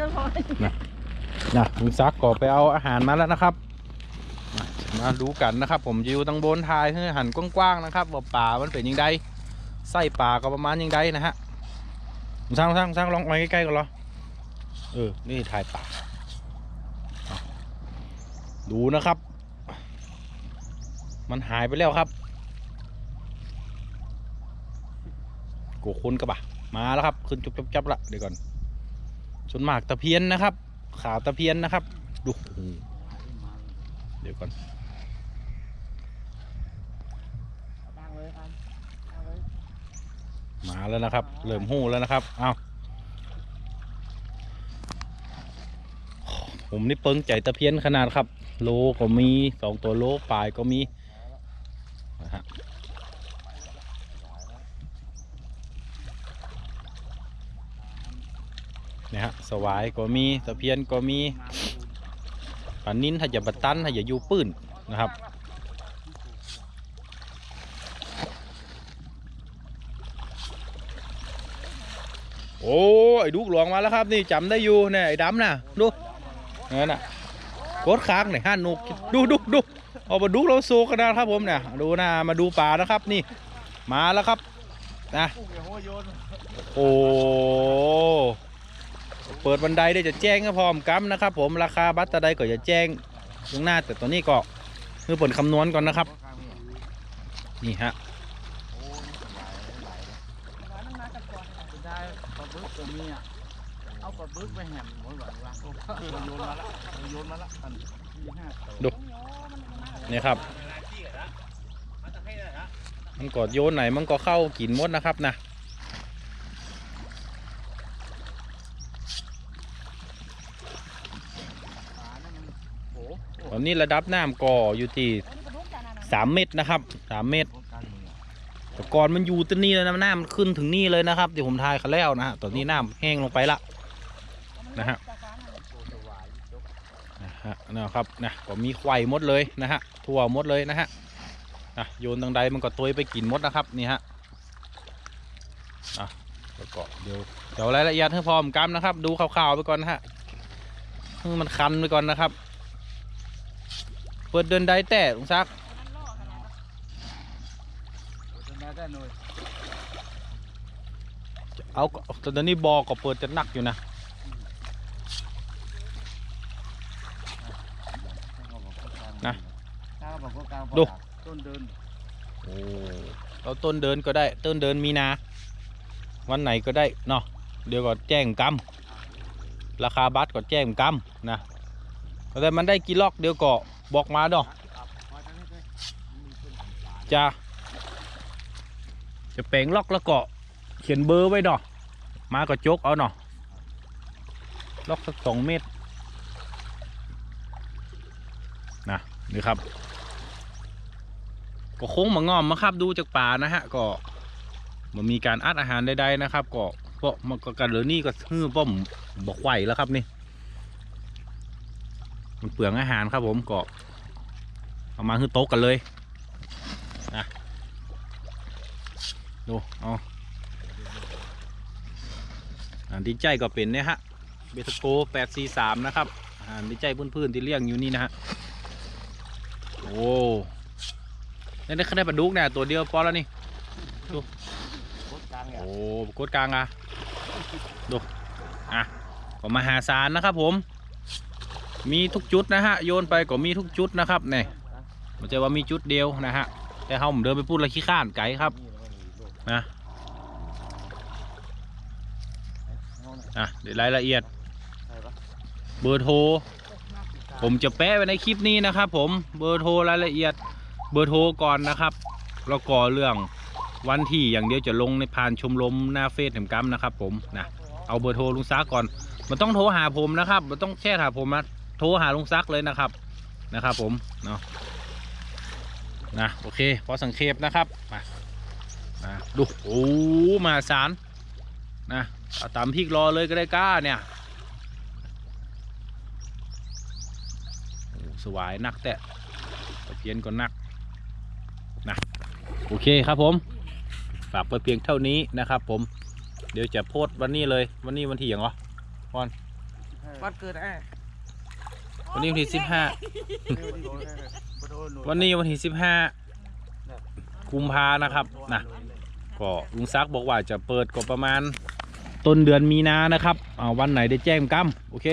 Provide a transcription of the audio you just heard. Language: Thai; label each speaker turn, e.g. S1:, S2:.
S1: ก็พอ
S2: นะลุงซักก็ไปเอาอาหารมาแล้วนะครับมาดูกันนะครับ ผมยู่ตังบนทายให้หันกว้างๆนะครับว่าป่ามันเป็นยังไงไส้ป่าก็ประมาณยังไงนะฮะลุงซักลุงซักลุงซักลองมาใกล้ๆกันเหรอเออนี่ถ่ายป่าดูนะครับ มันหายไปแล้วครับโกคนกระบะมาแล้วครับ ขึ้นจุบจับๆละเดี๋ยวก่อน ส่วนมากตะเพียนนะครับ ขาตะเพียนนะครับ ดูเดี๋ยวก่อนมาแล้วนะครับเริ่มหู้แล้วนะครับ เอาผมนี่เปิงใจตะเพียนขนาดครับ โลก็มีสองตัวโลปลายก็มีนะฮะเนี่ยฮะสวายก็มีตะเพียนก็มีปลานิ้นถ้าอย่าบัตันถ้าอย่ายูปื้นนะครับโอ้ไอ้ดุกหลวงมาแล้วครับนี่จำได้อยู่เนี่ยไอ้ดำน่ะดูนั่นน่ะกดค้างเนี่ยห้านุกดูดูดูเอามาดูเราโซกันนะครับผมเนี่ยดูนะมาดูป่านะครับนี่ มาแล้วครับนะโอ้ เปิดบันไดได้จะแจ้งก็พร้อมกัมนะครับ ผมราคาบัตรตะไดก็จะแจ้งตรงหน้าแต่ตัวนี้ก็คือผลคำนวณก่อนนะครับ นี่ฮะ
S1: ด้ปลาบึกตัวมีอะเอาปลาบึกไปแหมหมดหวังว่าโยนมาละโยนมาละอันมีห้าตัว
S2: นี่ครับมันกอดโยนไหนมันก็เข้ากินมดนะครับนะ
S1: ปลานั่นมันโอ้
S2: ต อนนี้ระดับน้ำก่ออยู่ที่สามเมตรนะครับสามเมตรแต่ก่อนมันอยู่ตรงนี้เลยนะน้ำมันขึ้นถึงนี่เลยนะครับเดี๋ยวผมทายเขาแล้วนะฮะตอนนี้น้ำแห้งลงไปละนะฮะ
S1: โตสว
S2: นะฮะนะครับนะก็มีไข่หมดเลยนะฮะทั่วหมดเลยนะฮะอะโยนตังใดมันก็ตัวไปกินหมดนะครับนี่ฮะอะแล้วก็เดี๋ยวเดี๋ยวรายละเอียดให้พร้อมกันนะครับ ดูข่าวๆไปก่อนนะฮะมันคันไปก่อนนะครับ เปิดเดินได้แต่ลุงซัก
S1: จนได้ได้หน่อย
S2: เอาตอนนี้บอก็เปิดจะหนักอยู่นะนะ
S1: ถ้าบอกว่ากลาง
S2: ดู
S1: ต้นเดิน
S2: โอ้เราต้นเดินก็ได้ ต้นเดินมีนา วันไหนก็ได้เนาะเดี๋ยวก็แจ้งกำราคาบัตรก็แจ้งกำนะแต่มันได้กี่ล็อกเดี๋ยวก็ บอกมาดอกจะจะแปลงล็อกแล้วก็เขียนเบอร์ไว้ดอกมาก็จกเอาเนาะล็อกสักสองเมตรนะนี่ครับ ก็โค้งมางอมมาครับดูจากป่านะฮะก็มันมีการอัดอาหารใดๆนะครับ ก็เพราะมันก็กันเหลือนี่ก็ฮือป้อมบอกไหวแล้วครับนี่ มันเปลืองอาหารครับผมก็เอามาคือโต๊ะกันเลยนะดูเอาอาหารดีใจก็เป็นเนี่ยฮะเบทโกแปดสี่สามนะครับอาหารดีใจพื้นๆที่เลี้ยงอยู่นี่นะฮะโอ้นี่ได้แค่ได้ปลาดุกเนี่ยตัวเดียวพอแล้วนี่
S1: โคตรกลางเนี่ย
S2: โอ้กดกลางอะดูอะก็มาหาศาลนะครับผม มีทุกจุดนะฮะโยนไปก็มีทุกจุดนะครับเนี่ยมันจะว่ามีจุดเดียวนะฮะแต่เขาผมเดินไปพูดอะขี้ข้านไก่ครับนะอะเดี๋ยวรายละเอียด เบอร์โทร ผมจะแปะไว้ในคลิปนี้นะครับ ผมเบอร์โทรรายละเอียด เบอร์โทรก่อนนะครับแล้วก็เรื่องวันที่อย่างเดียวจะลงในผ่านชมรมหน้าเฟซแห่งกัมนะครับ ผมนะเอาเบอร์โทรลุงซักก่อนมันต้องโทรหาผมนะครับมันต้องแชทหาผมนะ โทรหาลุงซักเลยนะครับนะครับ ผมเนาะนะโอเคพอสังเขปนะครับมานะดูโอ้มาศาลนะเอาตามพริกรอเลยก็ได้กล้าเนี่ยสวายนักแต่ตะเพียนก็นักนะโอเคครับผมฝากไปเพียงเท่านี้นะครับ ผมเดี๋ยวจะโพสต์วันนี้เลยวันนี้วันที่อย่างเหรอพอน
S3: วันเกิดไอ้
S2: วันนี้วันที่สิบห้า
S1: เบอร์โทรหนู
S2: วันนี้วันที่สิบห้ากุมภานะครับนะก็ลุงซักบอกว่าจะเปิดก็ประมาณต้นเดือนมีนานะครับอ่าวันไหนได้แจ้งกำโอเค